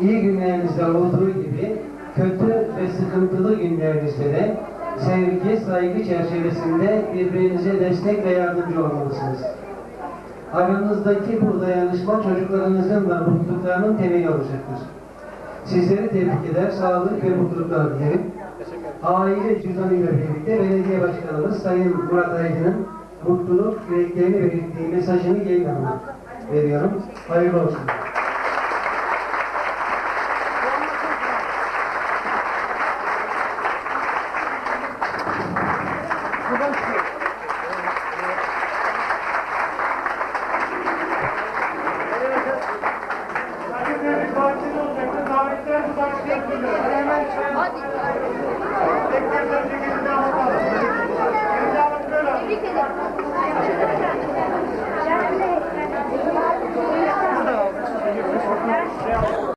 iyi günlerinizde olduğu gibi kötü ve sıkıntılı günlerinizde de sevgi, saygı çerçevesinde birbirinize destek ve yardımcı olmalısınız. Aranızdaki bu dayanışma çocuklarınızın da mutluluklarının temeli olacaktır. Sizleri tebrik eder, sağlık ve mutluluklar dilerim. Aile cüzdanıyla birlikte belediye başkanımız Sayın Murat Aydın'ın mutluluk dileklerini belirttiği mesajını yayınlamak veriyorum. Hayırlı olsun. buradan çıkıyor. Thank you.